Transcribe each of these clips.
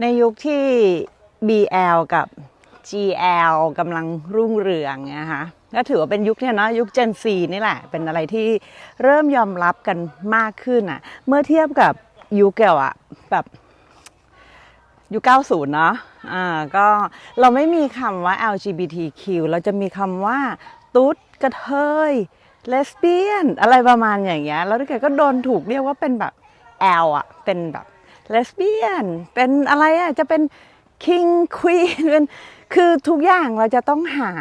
ในยุคที่ BL กับ GL กำลังรุ่งเรืองนะคะก็ถือว่าเป็นยุคเนี่ยเนาะยุค Gen Z นี่แหละ เป็นอะไรที่เริ่มยอมรับกันมากขึ้นอะ่ะเมื่อเทียบกับยุคเก่าอะแบบยุค90 เนาะอ่าก็เราไม่มีคำว่า LGBTQ เราจะมีคำว่า ตุ๊ดกระเทยเลสเบี้ยน อะไรประมาณอย่างเงี้ยแล้วแกก็โดนถูกเรียกว่าเป็นแบบ L อะเป็นแบบ เลสเบี้ยน เป็นอะไรอะ จะเป็นคิงควีนเป็นคือทุกอย่างเราจะต้องหา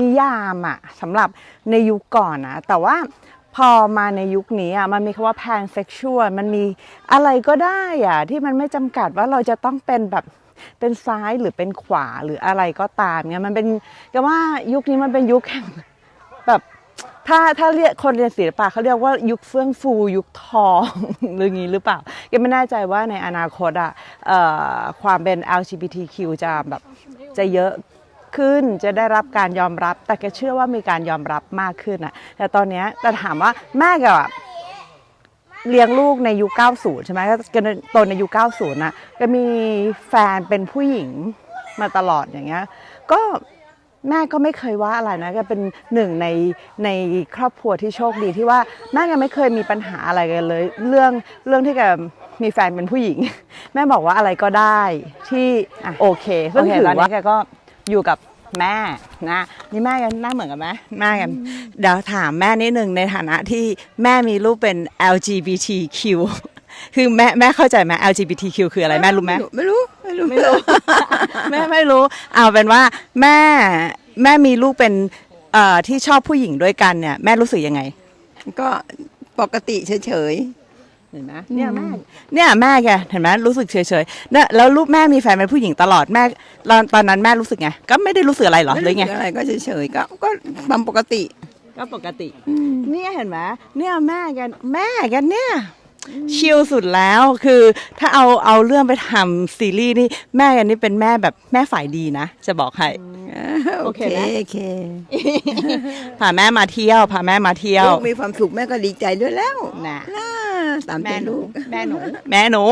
นิยามอะสำหรับในยุคก่อนนะ แต่ว่าพอมาในยุคนี้อะมันมีคำว่าแพนเซ็กชวลมันมีอะไรก็ได้อะที่มันไม่จำกัดว่าเราจะต้องเป็นแบบเป็นซ้ายหรือเป็นขวาหรืออะไรก็ตามเนี่ยมันเป็นก็ว่ายุคนี้มันเป็นยุคแห่งแบบ ถ้าถ้าเรียกคนเรียนศิลปะเขาเรียกว่ายุคเฟื่องฟู ยุคทองหรืองี้หรือเปล่ายังไม่แน่ใจว่าในอนาคตอะความเป็น LGBTQ จะแบบจะเยอะขึ้นจะได้รับการยอมรับ แต่แกเชื่อว่ามีการยอมรับมากขึ้นอะ แต่ตอนนี้แต่ถามว่าแม่แกอะเลี้ยงลูกในยุค 90 ใช่ไหมก็แกโตในยุค 90นะก็มีแฟนเป็นผู้หญิงมาตลอดอย่างเงี้ย ก็ แม่ก็ไม่เคยว่าอะไรนะก็เป็นหนึ่งในในครอบครัวที่โชคดีที่ว่าแม่ยังไม่เคยมีปัญหาอะไรกันเลย เรื่องเรื่องที่แกมีแฟนเป็นผู้หญิง แม่บอกว่าอะไรก็ได้ที่อะโอเคซึ่งโอเคถือตอนนี้ว่าแกก็อยู่กับแม่นะนี่แม่กันหน้าเหมือนกันไหมแม่กันเดี๋ยวถามแม่นิดหนึ่งในฐานะที่แม่มีลูกเป็น LGBTQ คือแม่แม่เข้าใจไหม LGBTQ คืออะไรแม่รู้ไหมไม่รู้ ไม่รู้ ไม่รู้ แม่ไม่รู้ เอาเป็นว่าแม่แม่มีลูกเป็นเอ่อที่ชอบผู้หญิงด้วยกันเนี่ยแม่รู้สึกยังไง ก็ปกติเฉยเห็นไหมเนี่ยแม่เนี่ยแม่แกเห็นไหมรู้สึกเฉยๆเนี่ยแล้วลูกแม่มีแฟนเป็นผู้หญิงตลอดแม่ตอนตอนนั้นแม่รู้สึกไงก็ไม่ได้รู้สึกอะไรหรๆอหรือไงม่อะไรก็เฉยๆก็ก็ตามปกติ ก็ปกติ เนี่ยเห็นไหมเนี่ยแม่แกันแม่แกันเนี่ย ชิลสุดแล้วคือถ้าเอาเอาเรื่องไปทำซีรีส์นี่แม่แกันนี่เป็นแม่แบบแม่ฝ่ายดีนะ จะบอกให้โอเคโอเคไหมโอเคพาแม่มาเที่ยวพาแม่มาเที่ยวลูกมีความสุขแม่ก็ดีใจด้วยแล้วนะน่าตามใจแม่หนูลูกแม่หนู แม่หนู